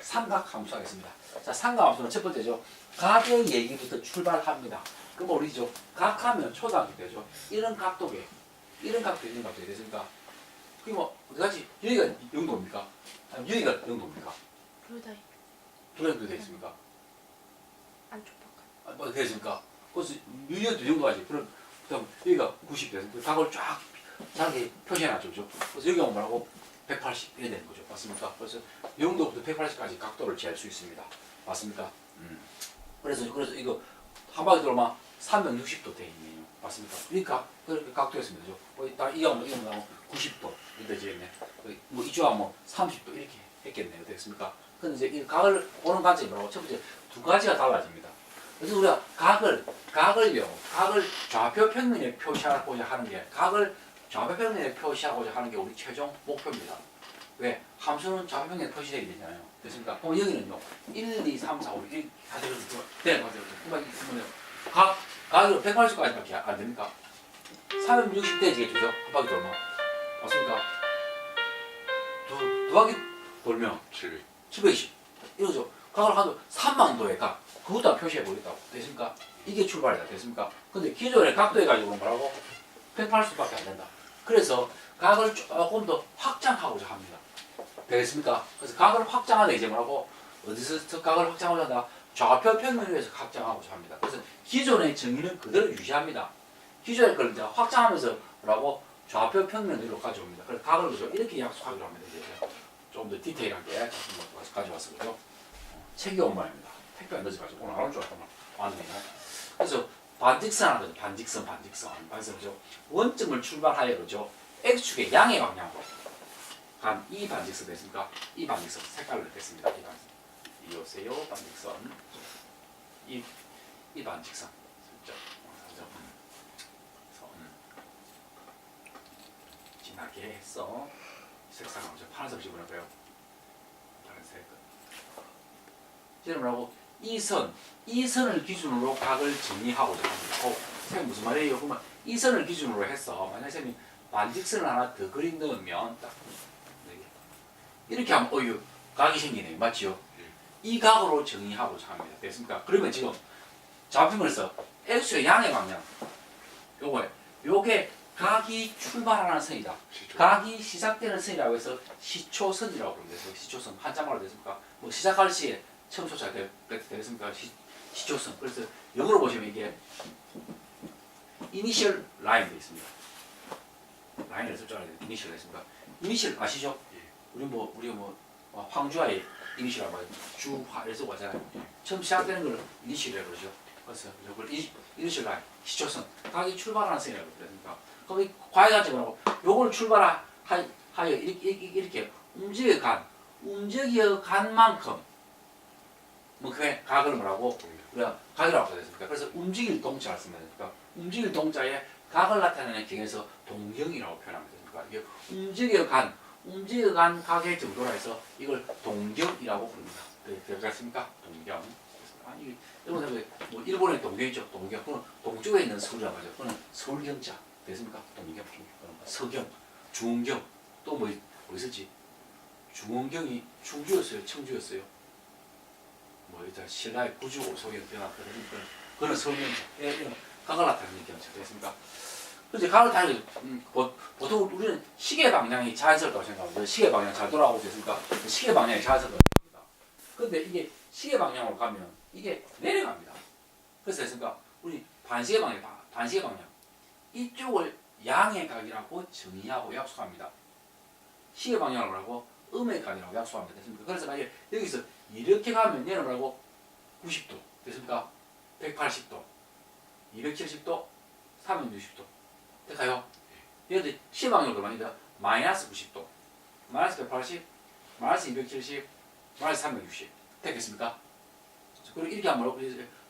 삼각 함수 하겠습니다. 자, 삼각 함수는 첫 번째죠. 각의 얘기부터 출발합니다. 그럼 우리죠. 각하면 초등학교 때죠. 이런 각도에 이런 각도 있는 각도 되겠습니까? 그럼 뭐 어디 가지? 여기가 영도입니까? 아니면 여기가 영도입니까? 둘다 도량도 되어 있습니까? 안쪽 바깥. 아, 뭐 되겠습니까? 그래서 정도 가지. 그럼 그다음 여기가 90 돼서 그 각을 쫙 잘게 표시해놨죠, 그죠? 그래서 여기가 뭐라고 180 이래 되는 거죠, 맞습니까? 그래서 영도부터 180까지 각도를 재할 수 있습니다, 맞습니까? 음. 그래서 그래서 이거 한 바퀴 돌면 360도 돼 있네요, 맞습니까? 그러니까 그렇게 각도였습니다? 뭐딱 이거 뭐 이거 뭐 90도 이렇게. 뭐 이쪽은 뭐 30도 이렇게 했겠네요, 됐습니까? 근데 이제 이 각을 보는 관점이 뭐라고? 첫 번째 두 가지가 달라집니다. 그래서 우리가 각을 각을요 각을 좌표 평면에 표시하고자 하는 게 각을 좌표 평면에 표시하고자 하는 게 우리 최종 목표입니다. 왜 함수는 좌표 평면에 표시되게 되잖아요. 됐습니까? 그럼 여기는요 1, 2, 3, 4, 5 이렇게 가지고 네 가지고 그만 있으면 각 각이 180까지밖에 안 됩니까? 360 되지겠죠, 한 바퀴 돌면 맞습니까? 두, 두 바퀴 돌면 700. 720 이러죠. 각을 한 3만 도의 각 그것도 안 표시해 보겠다고 됐습니까? 이게 출발이다 됐습니까? 근데 기존의 각도 해가지고 뭐라고 180밖에 안 된다. 그래서 각을 조금 더 확장하고자 합니다. 되겠습니까? 그래서 각을 확장하다 이제 뭐라고 어디서 각을 확장하고자? 좌표 평면을 위해서 확장하고자 합니다. 그래서 기존의 정의는 그대로 유지합니다. 기존의 걸 이제 확장하면서 뭐라고 좌표 평면으로 가져옵니다. 그래서 각을? 이렇게 약속하기로 합니다. 좀 더 디테일하게? 어, 책이 온 모양입니다. 택배 안 늦어가지고 오늘 안올줄 알았더만 왔네요. 그래서 반직선 하는 거죠. 반직선, 반직선, 반직선 그죠? 원점을 출발하여 그죠? x축의 양의 방향으로 간이 반직선 됐습니까? 이 반직선 색깔로 됐습니다. 이 반직선 이오세요 반직선 이, 이 반직선. 그래서 음. 진하게 해서 색상을 파란색 집어넣을까요? 파란색 여러분하고 이 선, 이 선을 기준으로 각을 정리하고자 합니다. 어, 선생님 무슨 말이에요? 그러면 이 선을 기준으로 해서 만약 선생님이 반직선을 하나 더 그림 넣으면 딱 이렇게. 하면 어유 각이 생기네요. 맞지요? 이 각으로 정리하고자 합니다. 됐습니까? 그러면 지금 좌표면에서 x의 양의 방향 요거에 요게 각이 출발하는 선이다. 시초. 각이 시작되는 선이라고 해서 시초선이라고 부릅니다. 시초선 한자말로 됐습니까? 뭐 시작할 시에 처음 초자 되- 되- 되겠습니까? 시, 시초선. 그래서 영어로 보시면 이게 이니셜 라인 돼 있습니다. 라인을 쓸줄 알아야 돼요. 이니셜 있습니까? 이니셜 아시죠? 예. 우리 뭐 우리가 뭐 어, 황주아의 이니셜 말 주화를 쓰고 하잖아요. 처음 시작되는 걸 이니셜이라고 그러죠. 그래서 이걸 이- 이니셜 라인, 시초선, 각이 출발하는 선이라고 그랬습니까? 거기 과외가지 뭐라고 요걸 출발하여 이렇게, 이렇게, 이렇게 움직여 간 움직여 간 만큼 뭐 그게 각을 뭐라고 우리가 각이라고 하겠습니까? 그래서 움직일 동자를 쓰면 되니까 움직일 동자에 각을 나타내는 경에서 동경이라고 표현하면 됩니까? 이게 움직여 간 움직여 간 각의 정도라 해서 이걸 동경이라고 부릅니다. 네, 되겠습니까? 동경. 아니 여러분 뭐 일본의 동경 있죠? 동경. 그건 동쪽에 있는 서울이라고 하죠. 그거는 서울경자. 됐습니까? 동경, 거. 서경, 중원경, 또 뭐, 뭐 있었지? 중원경이 충주였어요, 청주였어요. 뭐 일단 신라의 구주고 소경 변화 그런 그런 그런 각을 나타내는 경자 됐습니까? 그래서 다니 음, 보- 보통 우리는 시계 방향이 자연스럽다고 생각하고 시계 방향 잘 돌아가고 있으니까 시계 방향이 자연스럽다고 생각합니다. 근데 이게 시계 방향으로 가면 이게 내려갑니다. 그래서 됐습니까? 우리 반시계 방향, 반- 반시계 방향. 이쪽을 양의 각이라고 정의하고 약속합니다. 시의 방향을 하고 음의 각이라고 약속합니다. 됐습니까? 그래서 만약에 여기서 이렇게 가면 얘는 뭐라고 90도 됐습니까? 180도, 270도, 360도 될까요? 얘들 시 방향으로 만약에 마이너스 90도, 마이너스 180, 마이너스 270, 마이너스 360 됐겠습니까? 그리고 이렇게 하면 뭐라고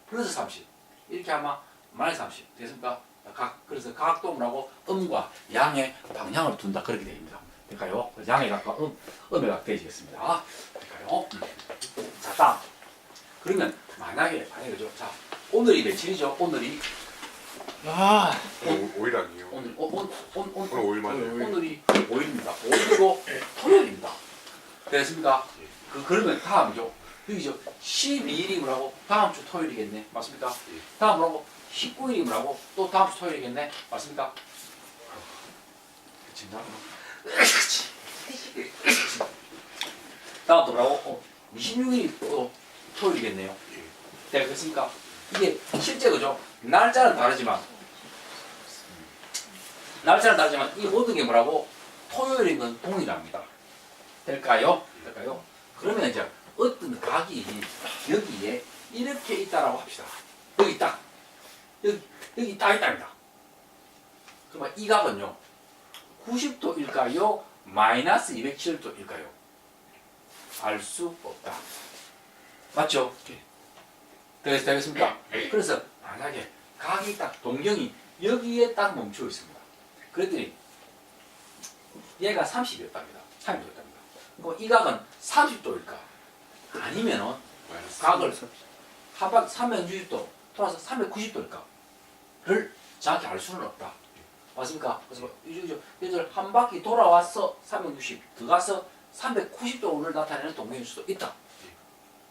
플러스 30 이렇게 하면 마이너스 30 됐습니까? 각 그래서 각도문하고 음과 양의 방향을 둔다 그렇게 됩니다. 될까요? 양의 각과 음, 음의 각 되시겠습니다. 될까요? 음. 자, 다음. 그러면 만약에 만약에 그죠? 자, 오늘이 며칠이죠? 오늘이 아, 오늘 5일 아니에요? 오늘 오, 오, 오, 오, 오늘 오일 맞아요. 오늘이 5일입니다. 5일이고 토요일입니다. 됐습니까? 그 그러면 다음이죠. 여기죠. 12일이 뭐라고? 다음 주 토요일이겠네. 맞습니까? 예. 다음 뭐라고? 19일이 뭐라고? 또 다음 주 토요일이겠네. 맞습니까? 그치, 나 다음 또 뭐라고? 어, 26일이 또 토요일이겠네요. 네, 그렇습니까? 이게 실제 그죠? 날짜는 다르지만 날짜는 다르지만 이 모든 게 뭐라고? 토요일인 건 동일합니다. 될까요? 될까요? 그러면 이제 어떤 각이 여기에 이렇게 있다라고 합시다. 여기 딱 여기 여기 딱 있답니다. 그러면 이 각은요 90도일까요? 마이너스 207도일까요? 알 수 없다. 맞죠? 되겠, 되겠습니까? 그래서 만약에 각이 딱 동경이 여기에 딱 멈추어 있습니다. 그랬더니 얘가 30이었답니다. 30이었답니다. 그럼 이 각은 30도일까? 아니면은 각을 한 바퀴 360도 돌아서 390도일까?를 정확히 알 수는 없다. 맞습니까? 그래서 얘들 한 바퀴 돌아와서 360 들어가서 390도를 나타내는 동경일 수도 있다.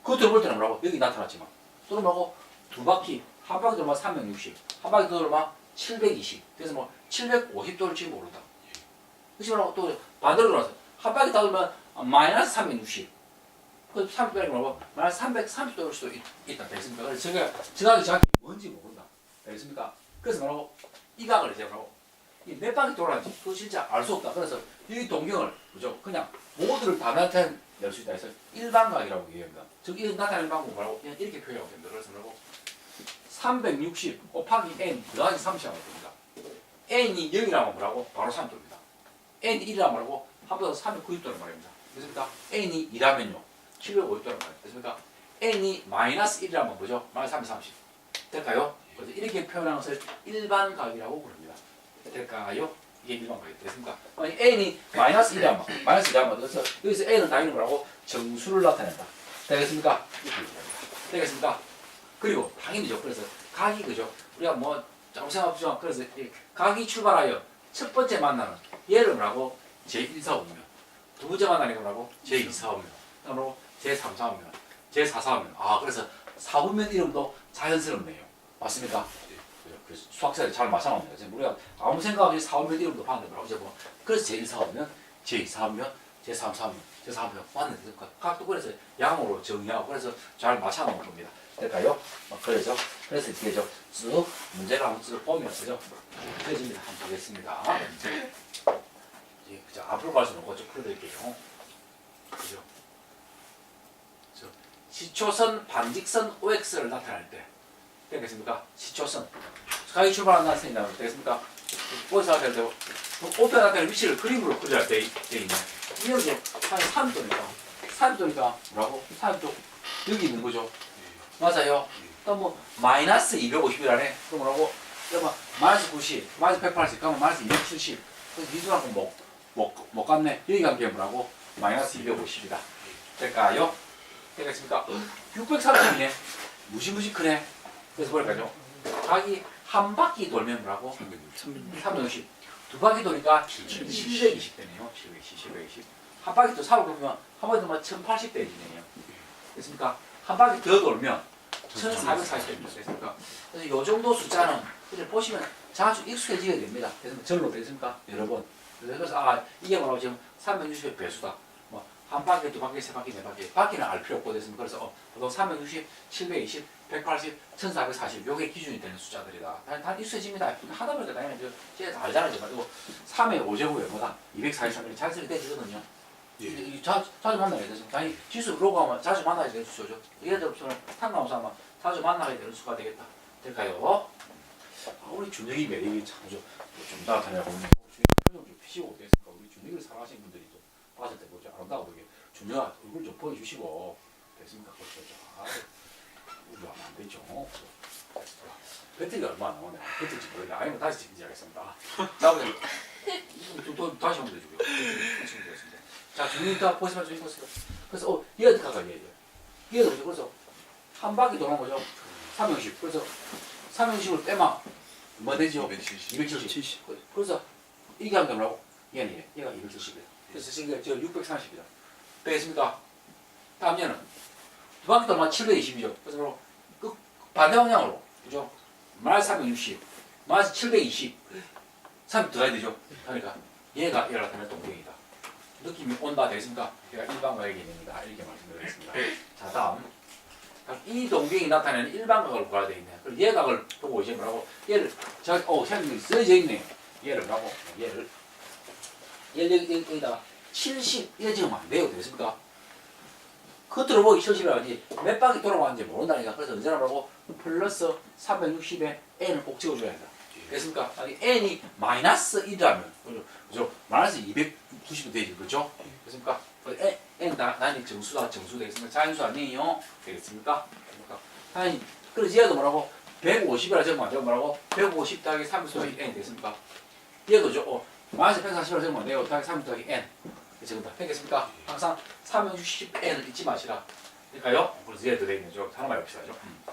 그거 들어볼 때는 뭐라고? 여기 나타났지만 또는 뭐고 두 바퀴 한 바퀴 돌면 360, 한 바퀴 돌면 720. 그래서 뭐 750도를 지금 모른다. 그렇지 말고 또 반대로 돌아서 한 바퀴 다 돌면 마이너스 360. 그 300이 뭐고 마이너스 330도일 수도 있, 있다. 되겠습니까? 그래서 제가 정확히 정확히 뭔지 모른다. 되겠습니까? 그래서 뭐라고 이 각을 이제 뭐라고 이 몇 바퀴 돌아는지 그거 진짜 알 수 없다. 그래서 이 동경을 그죠? 그냥 모두를 다 나타낼 수 있다 해서 일반각이라고 얘기합니다. 즉, 이 나타내는 방법 뭐라고? 그냥 이렇게 표현하고 됩니다. 그래서 뭐라고? 360 곱하기 n 더하기 30 하면 됩니다. n이 0이라면 뭐라고? 바로 3도입니다. n이 1이라면 뭐라고? 합해서 390도란 말입니다. 됐습니까? n이 2라면요. 750도란 말입니다. 됐습니까? n이 마이너스 1이라면 뭐죠? 마이너스 330. 될까요? 그래서 이렇게 표현하는 것을 일반각이라고 부릅니다. 될까요? 이게 일반각이 됐습니까? 아니, n이 마이너스 1이라면 마이너스 1이라면 그래서 여기서 n은 당연히 뭐라고? 정수를 나타낸다. 되겠습니까? 되겠습니까? 그리고 당연히죠. 그래서 각이 그죠? 우리가 뭐 조금 생각해보지만 그래서 이 각이 출발하여 첫 번째 만나는 얘를 뭐라고? 제1사오면 두 번째 만나는 게 뭐라고? 제2사오면 그러므로 제3사오면 제4사오면 아 그래서 사오면 이름도 자연스럽네요. 맞습니까? 그래서 수학자들이 잘 맞춰놨네요. 그래서 우리가 아무 생각 없이 사오면 이름도 봤는데 뭐라고 이제 뭐 그래서 제1사오면 제2사오면 제3사오면 제4사오면 맞는데 그 각도 그래서 양으로 정의하고 그래서 잘 맞춰놓은 겁니다. 될까요? 어, 그래죠. 그래서 이게죠. 쭉 문제를 한번 쭉 보면 그죠? 그려집니다. 한번 보겠습니다. 예, 그죠. 앞으로 갈수록 어좀 풀어드릴게요. 그죠? 저 시초선, 반직선, OX를 나타낼 때 되겠습니까? 시초선. 가기 출발한다는 생각 되겠습니까? OX 나타낼 때 오페 나타낼 위치를 그림으로 그려야 돼, 돼 있네. 이제 한 3도니까 3도니까 뭐라고? 3도 여기 있는 거죠. 맞아요. 또뭐 마이너스 250이라네. 그럼 뭐라고? 그러면 마이너스 90, 마이너스 180, 그러면 마이너스 270. 그래서 미술하고 못, 못, 못 갔네. 여기 간 게 뭐라고? 마이너스 250이다. 될까요? 되겠습니까? 630이네. 무시무시 크네. 그래서 뭐랄까요? 각이 한 바퀴 돌면 뭐라고? 360. 두 바퀴 도니까 720 되네요. 720, 720. 한 바퀴 더 사고 보면 한 바퀴 돌면 1080 되지네요. 됐습니까? 한 바퀴 더 돌면 1440입니다. 됐습니까? 그래서 이 정도 숫자는 이제 보시면 자주 익숙해지게 됩니다. 됐습니까? 절로 됐습니까? 여러 번. 그래서 아 이게 뭐라고 지금 360의 배수다. 뭐한 바퀴, 두 바퀴, 세 바퀴, 네 바퀴. 바퀴는 알 필요 없고 됐습니까? 그래서 어, 보통 360, 720, 180, 1440 요게 기준이 되는 숫자들이다. 다, 다 익숙해집니다. 하다 보니까 당연히 이제 알잖아요. 이거 3의 5제곱에 뭐다? 243이 자연스럽게 되지거든요. 예. 이- 자, 자주 만나게 되죠. 아니 지수 그러고 하면 자주 만나게 되는 수죠. 예를 들어서 상관없어 하면 자주 만나게 되는 수가 되겠다. 될까요? 아, 우리 준혁이 매력이 참좀 좀 준혁이 표정 좀 피시고 됐을까? 우리 준혁이를 사랑하시는 분들이 때 보죠. 아름다워 보게 준혁아 얼굴 좀 보여주시고 됐습니까? 그렇죠. 아, 우리 하면 안 되죠. 배터리가 얼마 안 남았네. 배터리지 모르겠네. 아니면 다시 책임지겠습니다. 나머지 또, 또 다시 한번 해주고요. 책임지겠습니다. 자, 중립다 보시면 좀 읽었어요. 그래서 어, 얘가 어떻게 할까 얘. 얘가 뭐죠? 그래서 한 바퀴 도는 거죠. 360. 그래서 360을 빼면 뭐 되죠? 270. 270. 그래서 이게 하면 되라고? 얘는 얘. 얘가 270이다. 그래서 지금 저 630이다. 되겠습니까? 다음 얘는 두 바퀴 돌면 720이죠. 그래서 끝 반대 방향으로 그죠? 마이너스 360, 마이너스 720, 3 더해야 되죠. 그러니까 얘가 얘를 나타내는 동경이다. 느낌이 온다 되겠습니까? 얘가 일반각이 됩니다. 이렇게 말씀드리겠습니다. 자 다음 이 동경이 나타내는 일반각을 구하야 되겠네. 그리고 얘각을 보고 이제 뭐라고 얘를 제가 어 생각이 써져 있네. 얘를 뭐라고 얘를 얘를 여기, 여기, 여기다가 70 이래 지으면 안 돼요. 되겠습니까? 겉으로 보기 70이라지 몇 바퀴 돌아왔는지 모른다니까. 그래서 언제나 뭐라고 플러스 360에 n을 꼭 찍어줘야 된다. 됐습니까? 아니 n이 마이너스 1이라면 그죠? 그죠? 마이너스 290도 되지 그죠? 됐습니까? 그 n, n 다, 나니 정수다 정수 되겠습니까? 자연수 아니에요? 되겠습니까? 됐습니까? 아니 그래서 얘도 뭐라고 150이라 적으면 안 되고 뭐라고 150 더하기 30 더하기 n 되겠습니까? 얘도 죠. 어, 마이너스 140이라 적으면 안 되고 더하기 30 더하기 n 적은다. 되겠습니까? 항상 360n을 잊지 마시라. 그러니까요. 그래서 얘도 되겠죠. 하나만 엽시다. 음.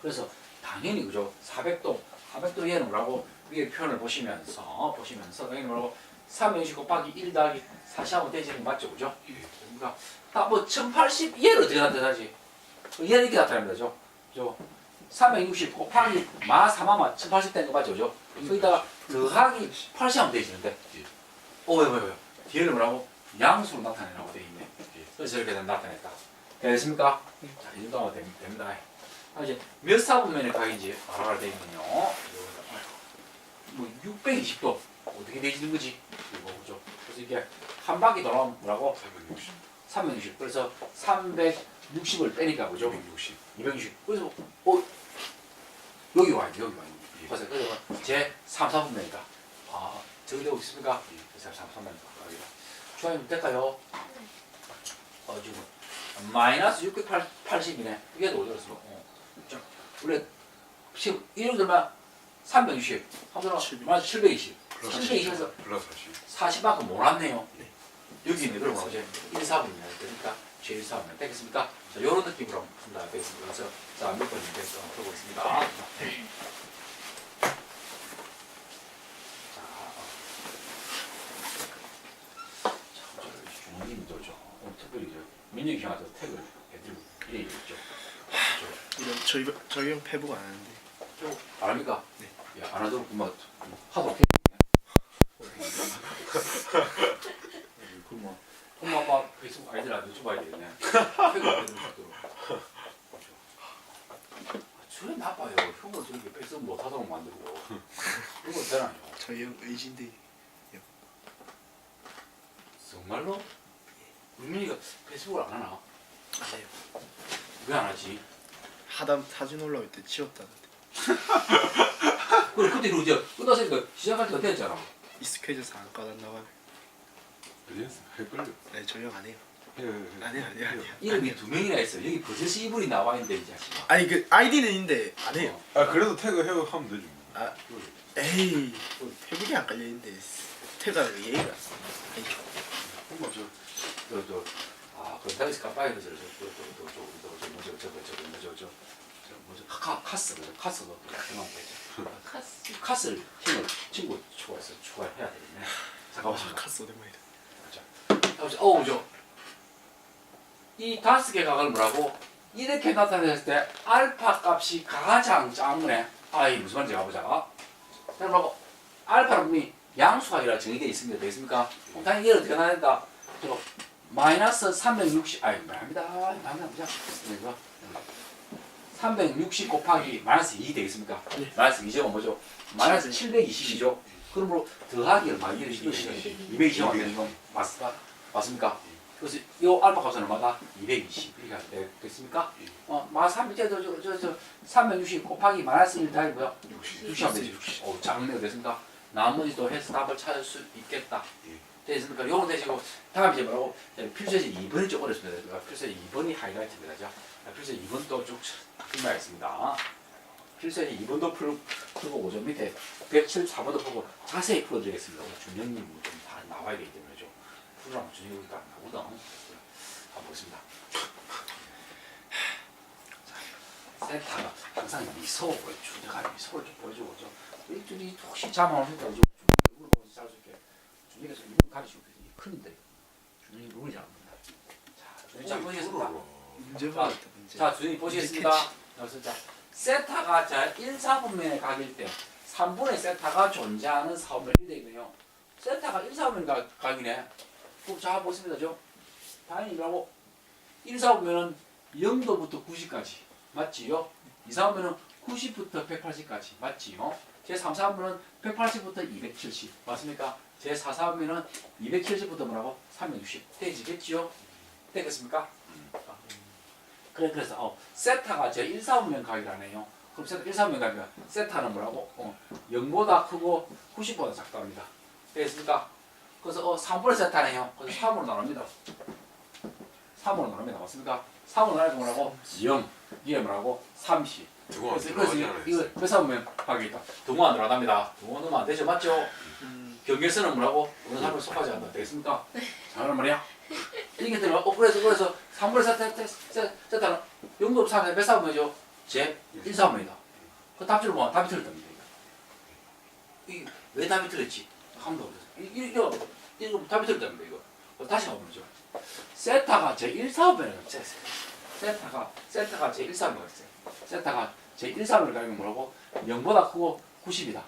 그래서 당연히 그죠. 400도 400도 얘는 뭐라고 위에 표현을 보시면서 보시면서 당연히 뭐라고 360 곱하기 1 더하기 4시하고 되지는 거 맞죠, 그죠? 그러니까 다뭐 1080 얘를 어떻게 나타나지? 얘는 이렇게 나타내는 거죠, 그죠? 360 곱하기 마 4마마 1080 되는 거 맞죠, 그죠? 거기다가 더하기 80 하면 되지는데, 어왜 왜 왜? 뒤에는 뭐라고 양수로 나타내라고 돼 있네. 그래서 이렇게 나타냈다. 됐습니까? 자, 이 정도 하면 됩- 됩니다. 아, 이제 몇 사분면의 각인지 알아야 되거든요. 뭐 620도 어떻게 되지는 거지? 이거 그죠? 그래서 이게 한 바퀴 돌아오면 뭐라고? 360, 360. 그래서 360을 빼니까 그죠? 260. 260. 그래서 어 여기 와요. 여기 와요. 보세요. 그래서 제 3, 4분면이니까 아 저기 되고 있습니까? 그래서 3, 4분면이니까 주하면 될까요? 어 지금 마이너스 680이네. 이게 더 어디갔어? 어. 자, 원래 지금 이런 들면 360, 한번은 마이너스 720. 플러스 720에서 플러스 40. 40만큼 몰았네요. 여기 있네. 그럼 어제 1, 4분이야. 그러니까 제 1, 4분이면 되겠습니까? 자, 이런 느낌으로 한다 되겠습니다. 그래서 자, 몇 번인지 돼서 풀고 있습니다. 자, 어. 자, 특별히 저 민혁이 형한테 택을 해드리고 이래 있죠. 이런 저희 저희 형 페북 안 하는데 저, 안 합니까? 네. 야, 안 하도록 하도록 엄마 아빠 페이스북 되겠네. 태그 안 되는 것도. 저래 나빠요. 형을 저렇게 페이스북 못 하도록 만들고. 그거 되나요? 저희 형 의진데 정말로? 유민이가 페이스북을 안 하나? 안 해요. 왜 안 하지? 하다 사진 올라올 때 치웠다는데 그래 그때 그 이제 끝났으니까 시작할 때가 됐잖아. 익숙해져서 안 까놨나 봐요. 그래서 헷갈려. 네형안 해요. 해, 해, 해. 안 해요 안 해요 안 해요. 이름이 두 명이나 있어. 여기 버젓이 이불이 나와 있는데 이 자식아. 아니 그 아이디는 있는데 안 해요. 아 그래도 태그 해 하면 되지. 뭐. 아 에이 페북이 안 깔려 있는데 태가 예의가 아니 한번 저, 저, 또, 아, 그 당시 깜빡이 그저, 저, 또, 또, 또, 또, 또, 저, 먼저, 저, 저, 먼저, 저, 저, 뭐죠? 카, 카스, 카스도 대만 거죠. 카스. 카스를 힘을 친구 추가해서 추가해야 되겠네. 잠깐만. 아, 카스 오랜만이다. 뭐 자, 어우, 저. 이 다섯 개 각을 뭐라고? 이렇게 나타냈을 때 알파 값이 가장 작네. 아이, 무슨 말인지 가보자. 그러고 알파는 분명히 양수학이라 정의되어 있습니다. 되겠습니까? 그럼 당연히 이걸 어떻게 나야 된다? 저 마이너스 360, 아니, 말합니다. 말합니다. 이거. 360 곱하기 마이너스 2 되겠습니까? 네. 마이너스 2제곱 뭐죠? 마이너스 720이죠? 그러므로 더하기 얼마? 220이 안 되는 건 맞습니까? 맞습니까? 그래서 이 알파 값은 얼마다? 220. 이렇게 되겠습니까? 어, 마이너스 3 저, 저, 저, 저, 360 곱하기 마이너스 1 더하기 뭐야? 60. 60 하면. 60. 어, 장르가 됐습니까? 나머지 또 해서 답을 찾을 수 있겠다. 예. 됐습니까? 요거 되시고 다음 이제 뭐라고 필수제 2번이 좀 어렵습니다. 그러니까 필수제 2번이 하이라이트입니다. 자, 필수제 2번도 쭉 풀마했습니다. 필수제 2번도 풀, 풀고 5점 밑에 107, 4번도 풀고 자세히 풀어드리겠습니다. 준영님 좀다 나와야 되기 때문에 좀 풀으라면 준영이가 안 나오거든. 한번 보겠습니다. 자, 센터가 항상 미소, 준영아 미소를 좀 보여주고 좀 일주일이 혹시 잠안 보면서 좀 이름 가르치고 있거든요. 큰인데 준영이 룰이 잘안 본다. 자, 자 보시겠습니다. 문제 자, 받았다 문제. 자, 주님 보시겠습니다. 여기서 자, 세타가 자 1, 4분면의 각일 때 3분의 세타가 존재하는 사분면 1대이고요. 세타가 1, 4분면 각, 각이네. 그럼 자. 죠 다행이라고 1, 4분면은 0도부터 90까지 맞지요? 2, 4분면은 90부터 180까지 맞지요? 제 3, 4분면은 180부터 270 맞습니까? 제 4, 4분면은 270부터 뭐라고? 360 되지겠지요? 되겠습니까? 그래 그래서 어, 세타가 제 1, 4분면 각이라네요. 그럼 세타 1, 4분면 각이가 세타는 뭐라고? 어, 0보다 크고 90보다 작다 합니다. 되겠습니까? 그래서 어, 3분의 세타네요. 그래서 3으로 나눕니다. 3으로 나눕니다. 맞습니까? 3으로 나누면 뭐라고? 0, 이게 뭐라고? 30. 두고 안 그래서, 그래서 이거. 몇 4분면 각이 있다. 동호 안 들어간답니다. 동호 넣으면 안 되죠. 맞죠? 음, 경계선은 뭐라고? 어느 사람을 속하지 않는다. 되겠습니까? 잘하는 말이야. 이게 들어. 어 그래서 그래서 3분의 세타 세타는 0도 3에 몇 사분이죠? 제 1, 4분이다. 그 답지를 보면 답이 틀렸답니다. 이게 왜 답이 틀렸지? 한번 더 보세요. 이- 이거 이거 답이 틀렸답니다. 이거 어, 다시 한번 보죠. 세타가 제 1, 4분이에요. 세타가 세타가 제 1, 4분이었어요. 세타가 제 1, 4분을 가지고 뭐라고? 0보다 크고 90이다.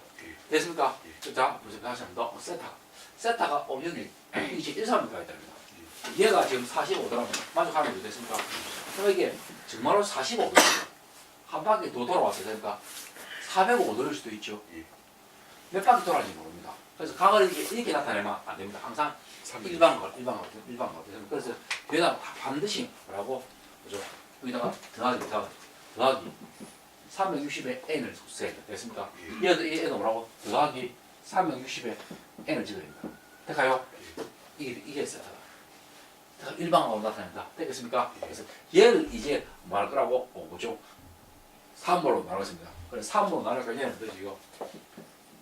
됐습니까? 자, 보세요. 다시 한번 더. 어, 세타. 세타가 어, 여기 이제 1, 3을 가야 됩니다. 얘가 지금 45도라면 만족하는 거죠. 됐습니까? 그럼 이게 정말로 45도입니다. 한 바퀴 더 돌아왔어요. 그러니까 405도일 수도 있죠. 예. 몇 바퀴 돌아는지 모릅니다. 그래서 각을 이렇게, 이렇게 나타내면 안 됩니다. 항상 일반각, 일반각, 일반각. 그래서 여기다가 다 반드시 뭐라고 그죠? 여기다가 더하기, 더하기, 더하기 360에 n을 써야 돼. 됐습니까? 예. 얘도 얘도 뭐라고 더하기 360에 n을 찍어야 됩니다. 될까요? 이게 이게 세타다. 일반각으로 나타낸다. 되겠습니까? 그래서 얘를 이제 말 거라고 어, 뭐죠? 3으로 나누겠습니다. 그래서 3으로 나누니까 얘는 되지요.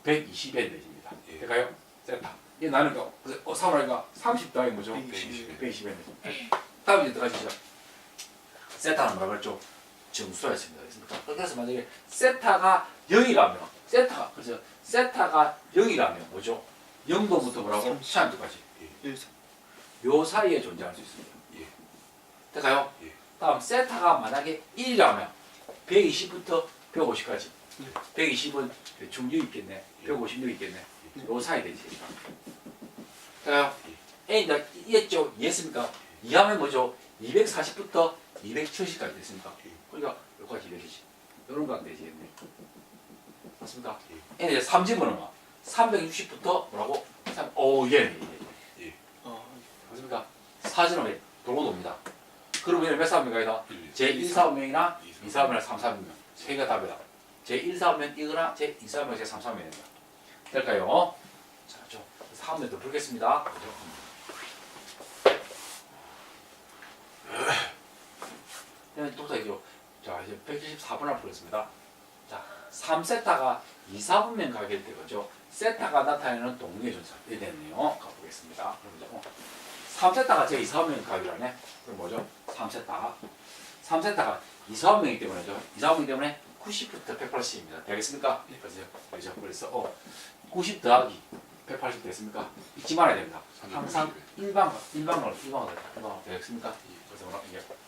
120에 되집니다. 예. 될까요? 세타. 얘 나누니까 어, 3으로니까 30 더하기 뭐죠? 120. 120에 다음 이제 들어가시죠. 세타는 뭐라 그랬죠? 정수였습니다. 됐습니까? 그래서 만약에 세타가 0이라면 세타가 그래서 세타가 0이라면 뭐죠? 0도부터 뭐라고? 30도까지 일사. 요 사이에 존재할 수 있습니다. 예. 될까요? 예. 다음 세타가 만약에 1이라면 120부터 150까지 네. 120은 대충 여기 있겠네 예. 150 여기 있겠네 네. 요 사이 되지 될까요? A다 이했죠? 이해했습니까? 이하면 뭐죠? 240부터 270까지 됐습니까? 예. 그러니까 여기까지 220 이런 거 되지 네. 맞습니까? 예. N에 3집은 360부터 뭐라고? 3, 오 예. 예. 어, 맞습니까? 사진은 돌고 돕니다. 그러면 몇 사업명이다? 제1 사업명이나 이, 2 사업명, 3 사업명 세 개가 답이다. 제1 사업명 이거나 제2 사업명, 제3 사업명입니다. 될까요? 자, 좀 사업명 더 풀겠습니다. 그죠? 그냥 또 이죠. 자, 이제 174번을 풀겠습니다. 자, 3세타가 2, 4분면 가게 될 거죠. 세타가 나타내는 동력의 존재이 됐네요. 가보겠습니다. 그럼 이제 어, 3세타가 제 2, 4분면 가기라네. 그럼 뭐죠? 3세타. 3세타가 2, 4분면이기 때문에죠. 2, 4분면이기 때문에 90부터 180입니다. 되겠습니까? 그래서 그렇죠. 그래서 어, 90 더하기 180 됐습니까? 잊지 말아야 됩니다. 항상 일반각, 일반각, 일반각 되겠습니까? 그래서 뭐라 이게 360.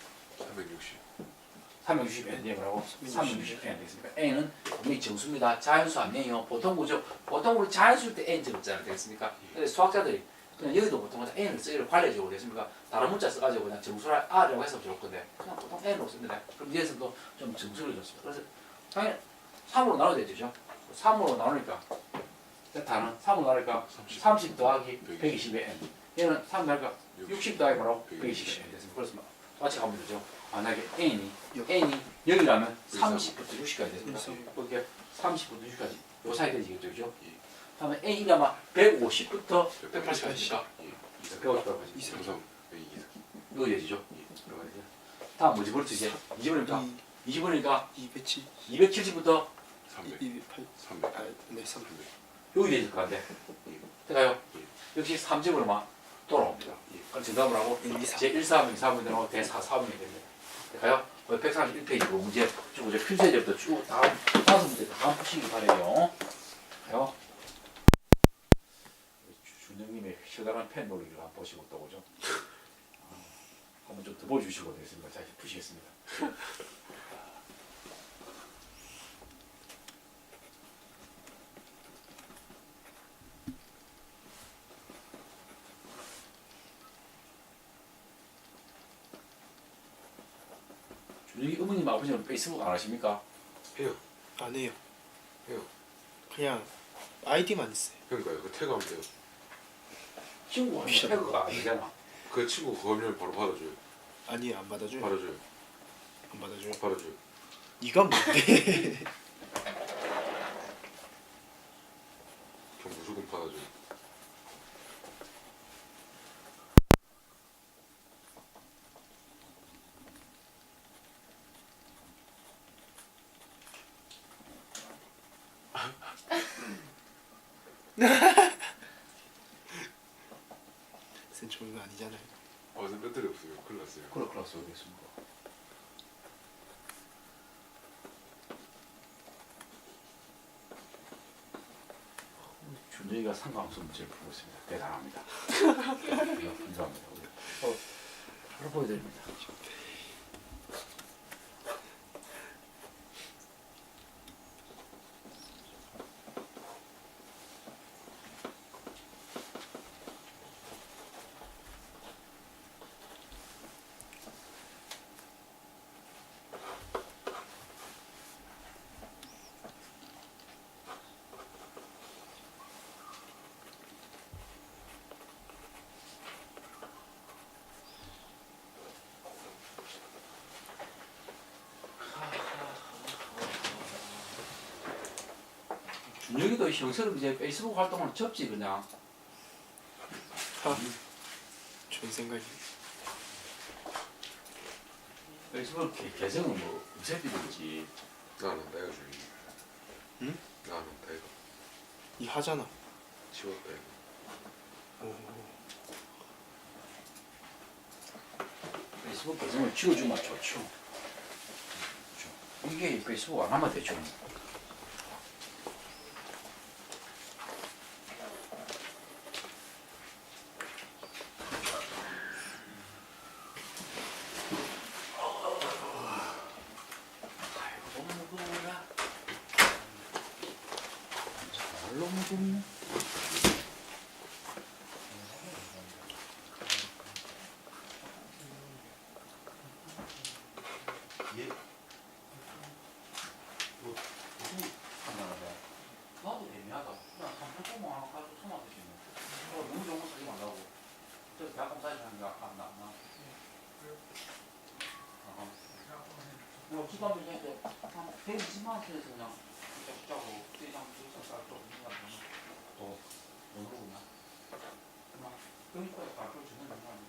360n 이 뭐라고? 360n 되겠습니까? n은 분명히 정수입니다. 자연수 아니에요. 보통 뭐죠? 보통 우리 자연수일 때 n 적잖아요. 되겠습니까? 근데 수학자들이 그냥 여기도 보통 그냥 n을 쓰기를 관례적으로 됐습니까? 다른 문자 써가지고 그냥 정수를 r이라고 해서 좋을 건데 그냥 보통 n으로 씁니다. 그럼 여기서도 좀 정수를 줬습니다. 그래서 당연히 3으로 나눠야 되죠. 3으로 나누니까 세타는 3으로 나누니까 30. 30 더하기 120의 n 얘는 3 나누니까 60 더하기 뭐라고? 120의 n 됐습니다. 그래서 같이 가면 되죠. 만약에 n이 육. n이 0이라면 그래서 30부터 60까지 됐습니다. 그래서 그렇게 30부터 60까지 요 사이 되지겠죠, 그죠? 예. 다음에 n이라면 150부터 180까지니까 예. 150까지 이사. 삼성. 예, 이사. 이거 돼요. 다음 뭐지 벌써 이제 20원이니까 20원이니까 207, 270부터 300. 208, 300. 아, 네, 300. 여기 되질 것 같아. 될까요? 역시 3집으로만 돌아옵니다. 그럼 정답을 하고 일, 이, 사. 제 1, 4번, 2, 4번 되고 대4, 4번이 됩니다. 될까요? 141페이지로 문제 쭉 이제 필수제부터 쭉 다음 다섯 문제 다 푸시기 바래요. 가요. 준영님의 실감한 펜 놀이를 한번 보시고 또 오죠. 한번 좀 더 보여주시고 되겠습니다. 자, 푸시겠습니다. 어머님 아버지는 페이스북 안 하십니까? 해요. 안 해요. 해요. 그냥 아이디만 있어요. 그러니까요. 그 태그하면 돼요. 친구가 미션. 태그가 아니잖아. 그 친구 그거면 바로 받아줘요. 아니 안 받아줘요. 받아줘요. 안 받아줘요. 받아줘요. 네가 뭔데? 저 무조건 받아줘요. 쌤 좋은 거 아니잖아요. 아, 선 배터리 그래 클라스 오겠습니다. 준혁이가 상관없이 문제를 풀고 있습니다. 대단합니다. 감사합니다. 우리 어, 바로 보여드립니다. 준혁이도 형처럼 이제 페이스북 활동을 접지 그냥. 하. 좋은 생각이. 페이스북 개, 계정은 뭐 나안 한다 이거 주의. 응? 한다 이거. 이 하잖아. 지웠다 이거. 오. 페이스북 계정을 지워주면 좋죠. 좋죠. 이게 페이스북 안 하면 되죠. 아이고, 무거워라. 잘로 무겁네. 나도 애매하다. 그냥 삼천포만 하나 가지고 소만 드시네. 어, 너무 좋은 거 사지 말라고. 저 약간 사지 하는 거 안, 나, 나. 어. 뭐, 집안에 이제 한 120만 원 선에서 그냥 진짜 붙자고, 대장, 대장 쌀좀 있는 또, 그냥. 그냥, 그러니까 가격 주는 거 아니야.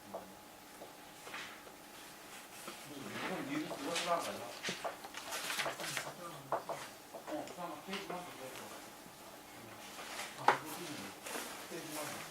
이건 니 이거 쓰라는 거야. 어, 그냥 페이지만 보내줘. 아, 페이지만 보내줘.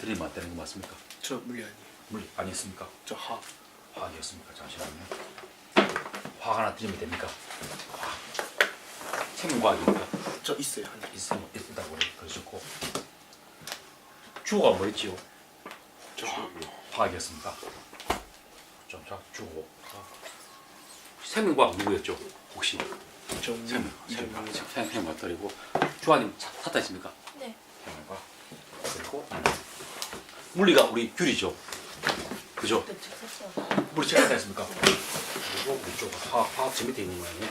안 되는 거 맞습니까? 저 물리 아니에요. 물리 아니었습니까? 저 하. 화학이었습니까? 잠시만요. 화학 하나 드리면 됩니까? 화학. 생명과학입니까? 저 있어요 하나. 있으면 있다고 그러셨고 주어가 뭐였지요? 저 하. 화학이었습니까? 좀 자, 주어. 생명과학 누구였죠? 혹시 정민. 생명, 생명, 이정민. 생명, 생명 맞더리고 주아님 차- 찾다 있습니까? 네. 생명과 그리고 물리가 우리 귤이죠. 그죠? 물리 제가 했습니까? 그리고 이쪽 화학 화학 재 밑에 있는 모양이네.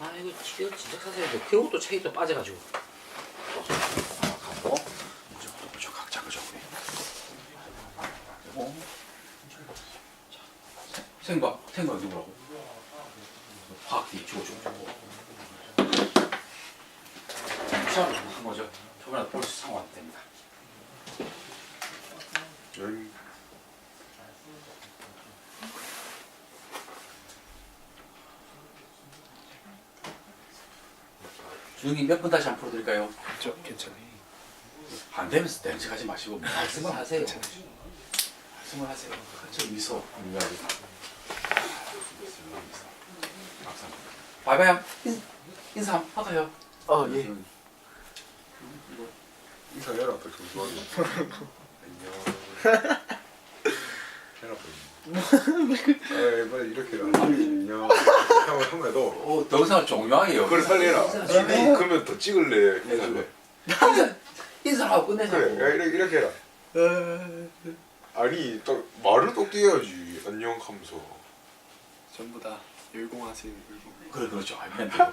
아 이거 이거 진짜 사세요. 그것도 책이 또 빠져가지고. 아, 하고 이쪽도 그죠 각자 그죠. 그리고 생각 생각 누구라고? 화학 뒤 주고 주고 주고. 시합을 한 거죠. 저번에 볼수 상황 됩니다. 여기 주영이 몇분 다시 한번 풀어드릴까요? 저 괜찮아요. 안 되면 땜식하지 마시고 말씀을 하세요. 괜찮아요. 말씀을 하세요. 그렇죠 미소. 박사. 바이바이 인 인사 한번 받아요. 어 예. 인사해라 또 조심하게 안녕 해라 빨리 빨리 이렇게 해라 안녕 한번 해도 오 영상을 종료하게요. 그걸 해라 그러면 더 찍을래 인사를 인사 인사하고 끝내자고. 그래 야, 이렇게, 이렇게 해라 어, 아니 딱 말을 똑 띄어야지 안녕 하면서 전부 다 열공하세요. 열공. 그래 그렇죠. 알면 되고.